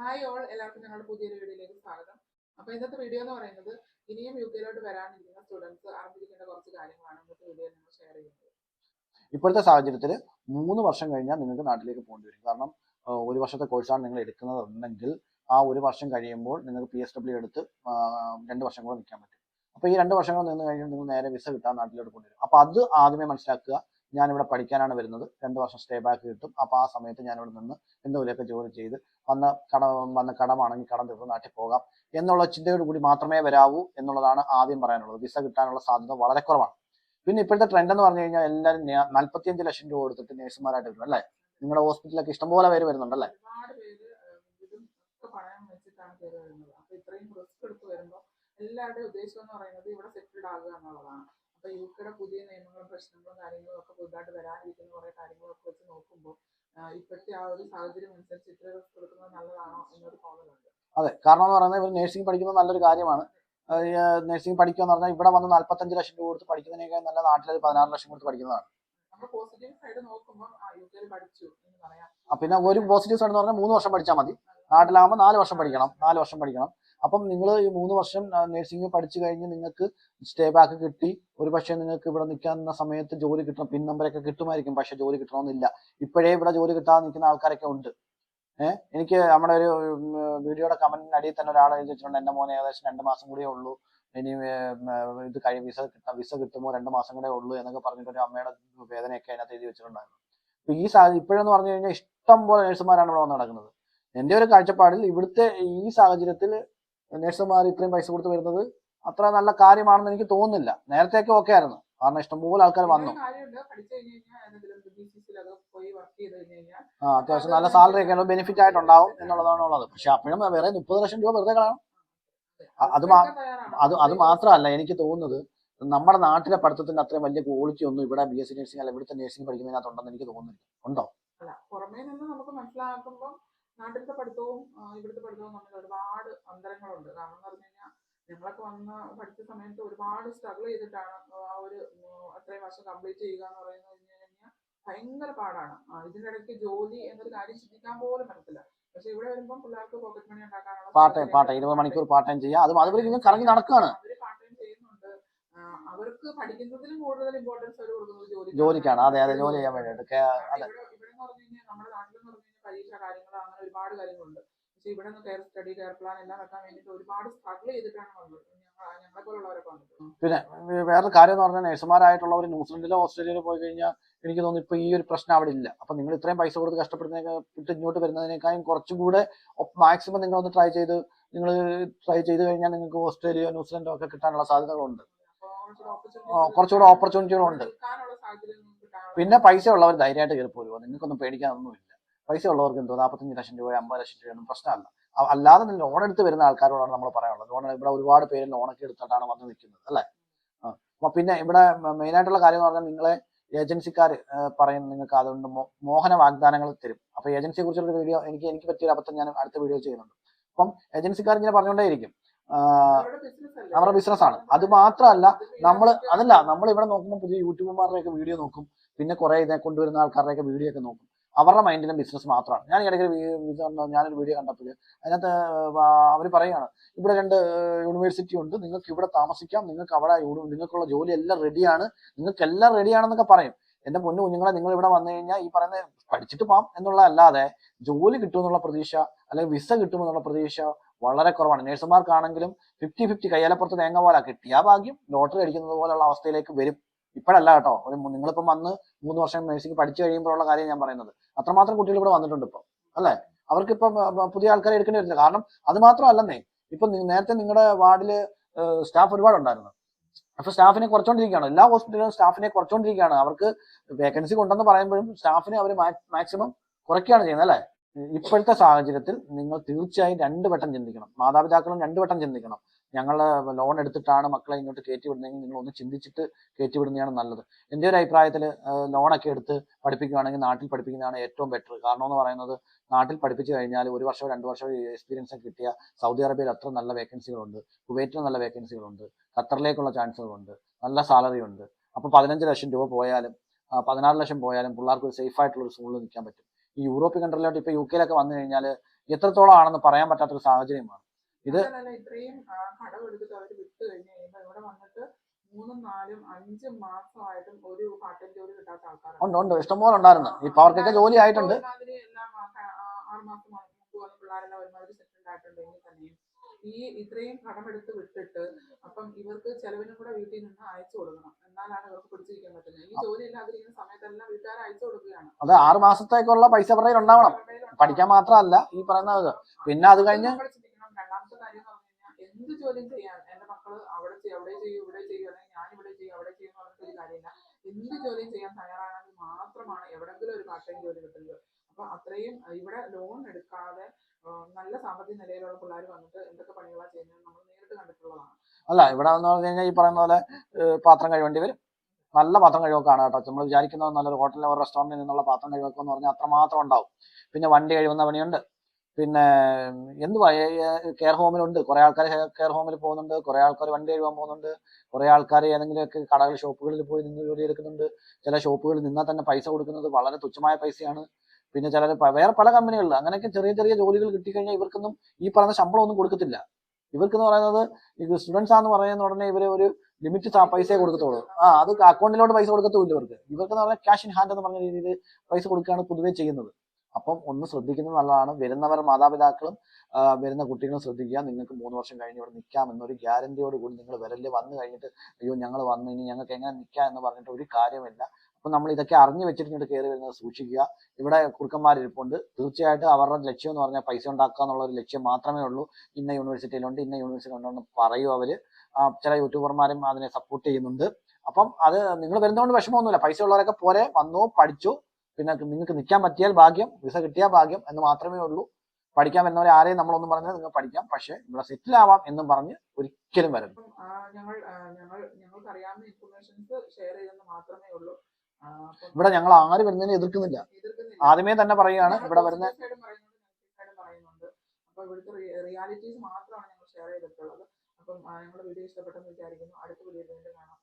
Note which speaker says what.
Speaker 1: Hi all എല്ലാവർക്കും ഞങ്ങളുടെ പുതിയൊരു വീഡിയോയിലേക്ക് സ്വാഗതം. അപ്പോൾ ഇന്നത്തെ വീഡിയോ എന്ന് പറയുന്നത് ഇനിയും യു കെയിലോട്ട് വരാനിരിക്കുന്ന സ്റ്റുഡൻസ് അറിഞ്ഞിരിക്കേണ്ട കുറച്ച് കാര്യങ്ങളാണ് ഇന്നത്തെ വീഡിയോയിൽ നമ്മൾ ഷെയർ ചെയ്യുന്നത്.
Speaker 2: ഇപ്പോഴത്തെ സാഹചര്യത്തിൽ മൂന്ന് വർഷം കഴിഞ്ഞാൽ നിങ്ങൾക്ക് നാട്ടിലേക്ക് പോകേണ്ടി വരും. കാരണം ഒരു വർഷത്തെ കോഴ്സാണ് നിങ്ങൾ എടുക്കുന്നതുണ്ടെങ്കിൽ ആ ഒരു വർഷം കഴിയുമ്പോൾ നിങ്ങൾക്ക് പി എസ് ഡബ്ല്യു എടുത്ത് രണ്ട് വർഷം കൂടെ നിൽക്കാൻ പറ്റും. അപ്പോൾ ഈ രണ്ട് വർഷം കൂടെ നിന്ന് കഴിഞ്ഞാൽ നിങ്ങൾ നേരെ വിസ കിട്ടാൻ നാട്ടിലോട്ട് കൊണ്ടുവരും അപ്പോൾ അത് ആദ്യമേ മനസ്സിലാക്കുക. ഞാനിവിടെ പഠിക്കാനാണ് വരുന്നത്. രണ്ട് വർഷം സ്റ്റേ ബാക്ക് കിട്ടും. അപ്പോൾ ആ സമയത്ത് ഞാനിവിടെ നിന്ന് എന്തെങ്കിലുമൊക്കെ ജോലി ചെയ്ത് വന്ന കട വന്ന കടമാണെങ്കിൽ കടം തീർത്ത് നാട്ടിൽ പോകാം എന്നുള്ള ചിന്തയോട് കൂടി മാത്രമേ വരാവൂ എന്നുള്ളതാണ് ആദ്യം പറയാനുള്ളത്. വിസ കിട്ടാനുള്ള സാധ്യത വളരെ കുറവാണ്. പിന്നെ ഇപ്പോഴത്തെ ട്രെൻഡ് എന്ന് പറഞ്ഞു കഴിഞ്ഞാൽ എല്ലാവരും നാൽപ്പത്തിയഞ്ച് ലക്ഷം രൂപ കൊടുത്തിട്ട് നേഴ്സുമാരായിട്ട് വരും അല്ലേ? നിങ്ങളുടെ ഹോസ്പിറ്റലൊക്കെ ഇഷ്ടംപോലെ പേര് വരുന്നുണ്ടല്ലേ
Speaker 1: എല്ലാവരുടെയും ഉദ്ദേശം എന്ന് പറയുന്നത് ഇവിടെ സെറ്റിൽഡ് ആകുക എന്നുള്ളതാണ്. അപ്പോൾ യു കെയുടെ പുതിയ നിയമങ്ങളും പ്രശ്നങ്ങളും കാര്യങ്ങളും ഒക്കെ പുതുതായിട്ട് വരാനിരിക്കുന്ന കുറേ കാര്യങ്ങളൊക്കെ വെച്ച് നോക്കുമ്പോൾ ഇപ്പോഴത്തെ ആ ഒരു സാഹചര്യം അനുസരിച്ച് ഇത്ര റിസ്ക് എടുക്കുന്നത് നല്ലതാണോ എന്നൊരു തോന്നലുണ്ട്.
Speaker 2: അതെ കാരണം എന്ന് പറയുന്നത് ഇവർ നേഴ്സിംഗ് പഠിക്കുന്നത് നല്ലൊരു കാര്യമാണ്. നേഴ്സിംഗ് പഠിക്കുക എന്ന് പറഞ്ഞാൽ ഇവിടെ വന്ന് നാല്പത്തഞ്ച് ലക്ഷം രൂപ കൊടുത്ത് പഠിക്കുന്നതിനേക്കാൾ നല്ല നാട്ടിൽ ഒരു പതിനാറ് ലക്ഷം കൊടുത്ത് പഠിക്കുന്നതാണ്. പിന്നെ ഒരു പോസിറ്റീവ് സൈഡ് എന്ന് പറഞ്ഞാൽ മൂന്ന് വർഷം പഠിച്ചാൽ മതി. നാട്ടിലാകുമ്പോൾ നാല് വർഷം പഠിക്കണം നാല് വർഷം പഠിക്കണം. അപ്പം നിങ്ങൾ ഈ മൂന്ന് വർഷം നഴ്സിംഗ് പഠിച്ചു കഴിഞ്ഞ് നിങ്ങൾക്ക് സ്റ്റേ ബാക്ക് കിട്ടി. ഒരു പക്ഷേ നിങ്ങൾക്ക് ഇവിടെ നിൽക്കുന്ന സമയത്ത് ജോലി കിട്ടണം. പിൻ നമ്പറൊക്കെ കിട്ടുമായിരിക്കും. പക്ഷെ ജോലി കിട്ടണമെന്നില്ല. ഇപ്പോഴേ ഇവിടെ ജോലി കിട്ടാതെ നിൽക്കുന്ന ആൾക്കാരൊക്കെ ഉണ്ട്. ഏഹ് എനിക്ക് നമ്മുടെ ഒരു വീഡിയോയുടെ കമന്റിന് അടിയിൽ തന്നെ ഒരാൾ ചോദിച്ചിട്ടുണ്ട് എന്റെ മോനെ ഏകദേശം രണ്ട് മാസം കൂടിയേ ഉള്ളൂ. ഇനി ഇത് കഴിഞ്ഞ വിസ കിട്ടാം വിസ കിട്ടുമ്പോൾ രണ്ട് മാസം കൂടെ ഉള്ളൂ എന്നൊക്കെ പറഞ്ഞിട്ട് ഒരു അമ്മയുടെ വേദനയൊക്കെ അതിനകത്ത് എഴുതി വെച്ചിട്ടുണ്ടായിരുന്നു. അപ്പൊ ഈ സാഹചര്യം ഇപ്പോഴെന്ന് പറഞ്ഞു കഴിഞ്ഞാൽ ഇഷ്ടം പോലെ നഴ്സുമാരാണ് ഇവിടെ വന്ന് നടക്കുന്നത്. എന്റെ ഒരു കാഴ്ചപ്പാടിൽ ഇവിടുത്തെ ഈ സാഹചര്യത്തിൽ നഴ്സുമാർ ഇത്രയും പൈസ കൊടുത്ത് വരുന്നത് അത്ര നല്ല കാര്യമാണെന്ന് എനിക്ക് തോന്നുന്നില്ല. നേരത്തെയൊക്കെ ഓക്കെ ആയിരുന്നു. കാരണം ഇഷ്ടംപോലെ ആൾക്കാർ വന്നു. ആ അത്യാവശ്യം നല്ല സാലറി ഒക്കെ ബെനിഫിറ്റ് ആയിട്ടുണ്ടാവും എന്നുള്ളതാണ് ഉള്ളത്. പക്ഷെ അപ്പോഴും വേറെ മുപ്പത് ലക്ഷം രൂപ വെറുതെ കളയണം. അത് അത് അത് മാത്രമല്ല എനിക്ക് തോന്നുന്നത് നമ്മുടെ നാട്ടിലെ പഠിത്തത്തിന്റെ അത്രയും വലിയ ക്വാളിറ്റി ഒന്നും ഇവിടെ ബി എസ് സി നഴ്സിംഗ് അല്ല ഇവിടുത്തെ നഴ്സിംഗ് പഠിക്കുന്നതിനകത്തുണ്ടെന്ന് എനിക്ക് തോന്നുന്നില്ല. ഉണ്ടോ?
Speaker 1: പുറമേ നിന്ന് നമുക്ക് മനസ്സിലാക്കുമ്പോൾ നാട്ടിലത്തെ പഠിത്തവും ഇവിടുത്തെ പഠിത്തവും തമ്മിൽ ഒരുപാട് അന്തരങ്ങളുണ്ട്. കാരണം എന്ന് പറഞ്ഞു കഴിഞ്ഞാൽ ഞങ്ങളൊക്കെ വന്ന് പഠിച്ച സമയത്ത് ഒരുപാട് സ്ട്രഗിൾ ചെയ്തിട്ടാണ് ആ ഒരു അത്രയും വർഷം കംപ്ലീറ്റ് ചെയ്യുക എന്ന് പറയുന്നത് കഴിഞ്ഞ് കഴിഞ്ഞാൽ ഭയങ്കര പാടാണ്. ഇതിനിടയ്ക്ക് ജോലി എന്നൊരു കാര്യം ചിന്തിക്കാൻ പോലും പറ്റത്തില്ല. പക്ഷെ ഇവിടെ വരുമ്പോൾ പിള്ളേർക്ക് പോക്കറ്റ് മണി ഉണ്ടാക്കാനുള്ള
Speaker 2: പാർട്ട് ടൈം പാർട്ട് ടൈം ഇരുപത് മണിക്കൂർ പാർട്ട് ടൈം ചെയ്യുക അതും അതുപോലെ ഇങ്ങനെ കറങ്ങി നടക്കുകയാണ്
Speaker 1: അവർ പാർട്ട് ടൈം ചെയ്യുന്നുണ്ട്. അവർക്ക് പഠിക്കുന്നതിലും കൂടുതൽ ഇമ്പോർട്ടൻസ് അവർ കൊടുക്കുന്നത് ജോലി
Speaker 2: ജോലിക്കാണ്. അതെ അതെ ജോലി ചെയ്യാൻ വേണ്ടിയിട്ട്.
Speaker 1: ഇവിടെ നമ്മുടെ നാട്ടിലെന്ന് പറഞ്ഞു പരീക്ഷ കാര്യങ്ങൾ അങ്ങനെ ഒരുപാട് കാര്യങ്ങളുണ്ട്. പക്ഷെ ഇവിടെ നിന്ന് കെയർ സ്റ്റഡി കെയർ പ്ലാൻ എല്ലാം വെക്കാൻ വേണ്ടിയിട്ട് ഒരുപാട് സ്ട്രഗിൾ ചെയ്തിട്ടാണ് വന്നത്
Speaker 2: പിന്നെ വേറെ വേറൊരു കാര്യം എന്ന് പറഞ്ഞാൽ നഴ്സുമാരായിട്ടുള്ളവർ ന്യൂസിലൻഡിലോ ഓസ്ട്രേലിയയിലോ പോയി കഴിഞ്ഞാൽ എനിക്ക് തോന്നുന്നു ഇപ്പൊ ഈ ഒരു പ്രശ്നം അവിടെ ഇല്ല. അപ്പൊ നിങ്ങൾ ഇത്രയും പൈസ കൊടുത്ത് കഷ്ടപ്പെടുന്നതിനേക്കാൾ ഇങ്ങോട്ട് വരുന്നതിനേക്കാളും കുറച്ചും കൂടെ മാക്സിമം നിങ്ങൾ ഒന്ന് ട്രൈ ചെയ്ത് നിങ്ങൾ ട്രൈ ചെയ്ത് കഴിഞ്ഞാൽ നിങ്ങൾക്ക് ഓസ്ട്രേലിയോ ന്യൂസിലൻഡോ ഒക്കെ കിട്ടാനുള്ള സാധ്യതകളുണ്ട്.
Speaker 1: കുറച്ചുകൂടെ
Speaker 2: ഓപ്പർച്യൂണിറ്റികളുണ്ട് പിന്നെ പൈസ ഉള്ളവർ ധൈര്യമായിട്ട് കയറി പോരുക നിങ്ങൾക്കൊന്നും പേടിക്കാനൊന്നുമില്ല. പൈസ ഉള്ളവർക്ക് എന്തോ നാൽപ്പത്തഞ്ച് ലക്ഷം രൂപ അമ്പത് ലക്ഷം രൂപയൊന്നും പ്രശ്നമല്ല. അല്ലാതെ ലോൺ എടുത്ത് വരുന്ന ആൾക്കാരോടാണ് നമ്മൾ പറയാനുള്ളത്. ലോൺ ഇവിടെ ഒരുപാട് പേര് ലോണൊക്കെ എടുത്തിട്ടാണ് വന്ന് നിൽക്കുന്നത് അല്ലേ? അപ്പൊ പിന്നെ ഇവിടെ മെയിൻ ആയിട്ടുള്ള കാര്യം എന്ന് പറഞ്ഞാൽ നിങ്ങളെ ഏജൻസിക്കാർ പറയും നിങ്ങൾക്ക് അതുകൊണ്ട് മോഹന വാഗ്ദാനങ്ങൾ തരും. അപ്പൊ ഏജൻസിയെ കുറിച്ചുള്ള വീഡിയോ എനിക്ക് എനിക്ക് പറ്റിയ അബദ്ധം ഞാൻ അടുത്ത വീഡിയോ ചെയ്യുന്നുണ്ട്. അപ്പം ഏജൻസിക്കാർ ഇങ്ങനെ പറഞ്ഞുകൊണ്ടേയിരിക്കും. നമ്മുടെ ബിസിനസ്സാണ്. അത് മാത്രമല്ല നമ്മൾ അതല്ല നമ്മൾ ഇവിടെ നോക്കുമ്പോൾ പുതിയ യൂട്യൂബർമാരുടെയൊക്കെ വീഡിയോ നോക്കും. പിന്നെ കുറെ ഇതിനെ കൊണ്ടുവരുന്ന ആൾക്കാരുടെയൊക്കെ വീഡിയോ ഒക്കെ നോക്കും. അവരുടെ മൈൻഡിലും ബിസിനസ് മാത്രമാണ്. ഞാൻ ഇടയ്ക്ക് ഞാനൊരു വീഡിയോ കണ്ടപ്പോൾ അതിനകത്ത് അവർ പറയുകയാണ് ഇവിടെ രണ്ട് യൂണിവേഴ്സിറ്റി ഉണ്ട്. നിങ്ങൾക്ക് ഇവിടെ താമസിക്കാം. നിങ്ങൾക്ക് അവിടെ നിങ്ങൾക്കുള്ള ജോലി എല്ലാം റെഡിയാണ് നിങ്ങൾക്ക് എല്ലാം റെഡിയാണെന്നൊക്കെ പറയും. എന്റെ പൊന്നു കുഞ്ഞുങ്ങളെ നിങ്ങൾ ഇവിടെ വന്നു കഴിഞ്ഞാൽ ഈ പറയുന്ന പഠിച്ചിട്ട് പോകാം എന്നുള്ളതല്ലാതെ ജോലി കിട്ടുമെന്നുള്ള പ്രതീക്ഷ അല്ലെങ്കിൽ വിസ കിട്ടുമെന്നുള്ള പ്രതീക്ഷ വളരെ കുറവാണ്. നേഴ്സുമാർക്കാണെങ്കിലും ഫിഫ്റ്റി ഫിഫ്റ്റി കയ്യാലപ്പുറത്ത് തേങ്ങ പോലെ. കിട്ടിയ ഭാഗ്യം. ലോട്ടറി അടിക്കുന്നത് പോലെയുള്ള അവസ്ഥയിലേക്ക് വരും. ഇപ്പോഴല്ല കേട്ടോ. ഒരു നിങ്ങളിപ്പം വന്ന് മൂന്ന് വർഷം നഴ്സിംഗ് പഠിച്ചു കഴിയുമ്പോഴുള്ള കാര്യം ഞാൻ പറയുന്നത്. അത്രമാത്രം കുട്ടികൾ ഇവിടെ വന്നിട്ടുണ്ട് ഇപ്പം അല്ലേ അവർക്ക് ഇപ്പം പുതിയ ആൾക്കാരെ എടുക്കേണ്ടി വരില്ല. കാരണം അത് മാത്രമല്ലെന്നേ ഇപ്പൊ നേരത്തെ നിങ്ങളുടെ വാർഡിൽ സ്റ്റാഫ് ഒരുപാടുണ്ടായിരുന്നു. അപ്പൊ സ്റ്റാഫിനെ കുറച്ചോണ്ടിരിക്കുകയാണ്. എല്ലാ ഹോസ്പിറ്റലിലും സ്റ്റാഫിനെ കുറച്ചോണ്ടിരിക്കുകയാണ്. അവർക്ക് വേക്കൻസി കൊണ്ടെന്ന് പറയുമ്പോഴും സ്റ്റാഫിനെ അവർ മാക്സിമം കുറയ്ക്കുകയാണ് ചെയ്യുന്നത് അല്ലേ? ഇപ്പോഴത്തെ സാഹചര്യത്തിൽ നിങ്ങൾ തീർച്ചയായും രണ്ടു വട്ടം ചിന്തിക്കണം. മാതാപിതാക്കളും രണ്ടു വട്ടം ചിന്തിക്കണം. ഞങ്ങൾ ലോൺ എടുത്തിട്ടാണ് മക്കളെ ഇങ്ങോട്ട് കയറ്റി വിടുന്നതെങ്കിൽ നിങ്ങൾ ഒന്ന് ചിന്തിച്ചിട്ട് കയറ്റി വിടുന്നതാണ് നല്ലത്. എന്റെ ഒരു അഭിപ്രായത്തിൽ ലോണൊക്കെ എടുത്ത് പഠിപ്പിക്കുകയാണെങ്കിൽ നാട്ടിൽ പഠിപ്പിക്കുന്നതാണ് ഏറ്റവും ബെറ്റർ കാരണം എന്ന് പറയുന്നത് നാട്ടിൽ പഠിപ്പിച്ചു കഴിഞ്ഞാൽ ഒരു വർഷമോ രണ്ട് വർഷമോ എക്സ്പീരിയൻസ് കിട്ടിയ സൗദി അറേബ്യയിൽ അത്ര നല്ല വേക്കൻസികളുണ്ട് കുവൈറ്റിൽ നല്ല വേക്കൻസികളുണ്ട് ഖത്തറിലേക്കുള്ള ചാൻസുകളുണ്ട് നല്ല സാലറി ഉണ്ട്. അപ്പോൾ പതിനഞ്ച് ലക്ഷം രൂപ പോയാലും പതിനാറ് ലക്ഷം പോയാലും പിള്ളേർക്ക് ഒരു സേഫ് ആയിട്ടുള്ള ഒരു സ്കൂളിൽ നിൽക്കാൻ പറ്റും. ഈ യൂറോപ്യൻ കൺട്രിയിലോട്ട് ഇപ്പോൾ യു കെയിലൊക്കെ വന്നു കഴിഞ്ഞാൽ എത്രത്തോളം ആണെന്ന് പറയാൻ പറ്റാത്തൊരു സാഹചര്യമാണ്. ഇത്
Speaker 1: ഇത്രയും ആ, കടമെടുത്തിട്ട് അവർ വിട്ട് കഴിഞ്ഞ് കഴിയുമ്പോൾ ഇവിടെ വന്നിട്ട് മൂന്നും നാലും അഞ്ചും മാസമായിട്ടും ഒരു ജോലി കിട്ടാത്ത
Speaker 2: ഉണ്ട് ഉണ്ട്. ഇഷ്ടംപോലെ ഉണ്ടായിരുന്നു. ഈ അവർക്കൊക്കെ ജോലി ആയിട്ടുണ്ട്.
Speaker 1: ഒരുമാതിരി എല്ലാം ആ, ക- ആ, ആറ് മാസം മുമ്പ് വന്ന പിള്ളേരെല്ലാം ഒരുമാതിരി സെറ്റിൽഡ് ആയിട്ടുണ്ടെങ്കിൽ തന്നെയും. ഈ ഇത്രയും കടമെടുത്ത് വിട്ടിട്ട് അപ്പം ഇവർക്ക് ചെലവിനും കൂടെ വീട്ടിൽ നിന്ന് അയച്ചു കൊടുക്കണം. എന്നാലാണ് ഇവർക്ക് പിടിച്ചിരിക്കാൻ പറ്റുന്നത്. ഈ ജോലി ഇല്ലാതിരിക്കുന്ന സമയത്തെല്ലാം വീട്ടുകാർ അയച്ചു കൊടുക്കുകയാണ്.
Speaker 2: അത് ആറ് മാസത്തേക്കുള്ള പൈസ ഉണ്ടാവണം പഠിക്കാൻ മാത്രമല്ല ഈ പറയുന്നത്. പിന്നെ അത് കഴിഞ്ഞ്
Speaker 1: കാര്യം എന്ന് പറഞ്ഞു എന്ത് ജോലിയും ചെയ്യാൻ എന്റെ മക്കൾ അവിടെ ചെയ്യും അവിടെ ചെയ്യും ഇവിടെ ചെയ്യും അല്ലെങ്കിൽ ഞാൻ ഇവിടെ ചെയ്യും അവിടെ ചെയ്യും എന്ന് പറഞ്ഞിട്ട് ഒരു കാര്യമില്ല. എന്ത് ജോലിയും ചെയ്യാൻ തയ്യാറാണെങ്കിൽ മാത്രമാണ് എവിടെങ്കിലും ഒരു പാർട്ട് ടൈം ജോലി കിട്ടുന്നത്. അപ്പൊ അത്രയും ഇവിടെ ലോൺ എടുക്കാതെ നല്ല സാമ്പത്തിക നിലയിലുള്ള പിള്ളേർ വന്നിട്ട് എന്തൊക്കെ പണികളാണ് ചെയ്യുന്നത് നമ്മൾ നേരിട്ട് കണ്ടിട്ടുള്ളതാണ്.
Speaker 2: അല്ല ഇവിടെ എന്ന് പറഞ്ഞു കഴിഞ്ഞാൽ ഈ പറയുന്ന പോലെ പാത്രം കഴുകേണ്ടി വരും. നല്ല പാത്രം കഴിവൊക്കെയാണ് കേട്ടോ. നമ്മൾ വിചാരിക്കുന്നത് നല്ലൊരു ഹോട്ടലിലോ ഒരു റെസ്റ്റോറന്റിൽ നിന്നുള്ള പാത്രം കഴിവൊക്കെ എന്ന് പറഞ്ഞാൽ അത്രമാത്രം ഉണ്ടാവും. പിന്നെ വണ്ടി കഴുകുന്ന പണിയുണ്ട്. പിന്നെ എന്തുവാ കെയർ ഹോമിലുണ്ട് കുറെ ആൾക്കാർ കെയർ ഹോമിൽ പോകുന്നുണ്ട്. കുറെ ആൾക്കാർ വണ്ടി എഴുതാൻ പോകുന്നുണ്ട്. കുറെ ആൾക്കാർ ഏതെങ്കിലുമൊക്കെ കടകൾ ഷോപ്പുകളിൽ പോയി നിന്ന് ജോലി എടുക്കുന്നുണ്ട്. ചില ഷോപ്പുകളിൽ നിന്നാൽ തന്നെ പൈസ കൊടുക്കുന്നത് വളരെ തുച്ഛമായ പൈസയാണ്. പിന്നെ ചിലർ വേറെ പല കമ്പനികളിൽ അങ്ങനെയൊക്കെ ചെറിയ ചെറിയ ജോലികൾ കിട്ടിക്കഴിഞ്ഞാൽ ഇവർക്കൊന്നും ഈ പറയുന്ന ശമ്പളം ഒന്നും കൊടുക്കത്തില്ല. ഇവർക്ക് എന്ന് പറയുന്നത് സ്റ്റുഡൻസ് ആന്ന് പറയുന്ന ഉടനെ ഇവർ ഒരു ലിമിറ്റ് പൈസയെ കൊടുക്കത്തുള്ളൂ. ആ അത് അക്കൗണ്ടിലോട്ട് പൈസ കൊടുക്കത്തുമില്ല ഇവർക്ക്. ഇവർക്ക് എന്ന് പറഞ്ഞാൽ ക്യാഷ് ഇൻ ഹാൻഡ് എന്ന് പറഞ്ഞ രീതിയിൽ പൈസ കൊടുക്കുകയാണ് പൊതുവേ ചെയ്യുന്നത്. അപ്പം ഒന്ന് ശ്രദ്ധിക്കുന്നത് നല്ലതാണ്. വരുന്നവർ മാതാപിതാക്കളും വരുന്ന കുട്ടികളും ശ്രദ്ധിക്കുക. നിങ്ങൾക്ക് മൂന്ന് വർഷം കഴിഞ്ഞ് ഇവിടെ നിൽക്കാം എന്നൊരു ഗ്യാരണ്ടിയോട് കൂടി നിങ്ങൾ വരൽ വന്നു കഴിഞ്ഞിട്ട് അയ്യോ ഞങ്ങൾ വന്നു ഇനി ഞങ്ങൾക്ക് എങ്ങനെ നിൽക്കാം എന്ന് പറഞ്ഞിട്ട് ഒരു കാര്യമില്ല. അപ്പം നമ്മൾ ഇതൊക്കെ അറിഞ്ഞു വെച്ചിട്ട് ഇങ്ങോട്ട് കയറി വരുന്നത് സൂക്ഷിക്കുക. ഇവിടെ കുറുക്കന്മാരിരിപ്പുണ്ട്. തീർച്ചയായിട്ടും അവരുടെ ലക്ഷ്യം എന്ന് പറഞ്ഞാൽ പൈസ ഉണ്ടാക്കുക എന്നുള്ള ഒരു ലക്ഷ്യം മാത്രമേ ഉള്ളൂ. ഇന്ന യൂണിവേഴ്സിറ്റിയിലുണ്ട് ഇന്ന യൂണിവേഴ്സിറ്റി ഉണ്ടെന്ന് പറയും അവർ. ചില യൂട്യൂബർമാരും അതിനെ സപ്പോർട്ട് ചെയ്യുന്നുണ്ട്. അപ്പം അത് നിങ്ങൾ വരുന്നതുകൊണ്ട് വിഷമമൊന്നുമില്ല. പൈസ ഉള്ളവരൊക്കെ പോരെ വന്നു പഠിച്ചു. പിന്നെ നിങ്ങൾക്ക് നിൽക്കാൻ പറ്റിയാൽ ഭാഗ്യം വിസ കിട്ടിയാൽ ഭാഗ്യം എന്ന് മാത്രമേ ഉള്ളൂ. പഠിക്കാൻ വരുന്നവരെ ആരെയും നമ്മളൊന്നും പറഞ്ഞാൽ നിങ്ങൾ പഠിക്കാം. പക്ഷേ ഇവിടെ സെറ്റിൽ ആവാം എന്നും പറഞ്ഞ് ഒരിക്കലും വരരുത്.
Speaker 1: ഞങ്ങൾ ഞങ്ങൾ ഞങ്ങൾക്ക് അറിയാവുന്ന ഇൻഫർമേഷൻസ് ഷെയർ ചെയ്തെന്ന് മാത്രമേ ഉള്ളൂ.
Speaker 2: ഇവിടെ ഞങ്ങൾ ആര് വരുന്നതിനെ എതിർക്കുന്നില്ല. ആദ്യമേ തന്നെ പറയുകയാണ് ഇവിടെ വരുന്ന
Speaker 1: റിയാലിറ്റീസ് മാത്രമാണ് ഞങ്ങൾ ഷെയർ ചെയ്തിട്ടുള്ളത്. അപ്പം ഞങ്ങളുടെ വീഡിയോ ഇഷ്ടപ്പെട്ടെന്ന് വിചാരിക്കുന്നു. അടുത്ത വീഡിയോയിൽ വീണ്ടും കാണാം.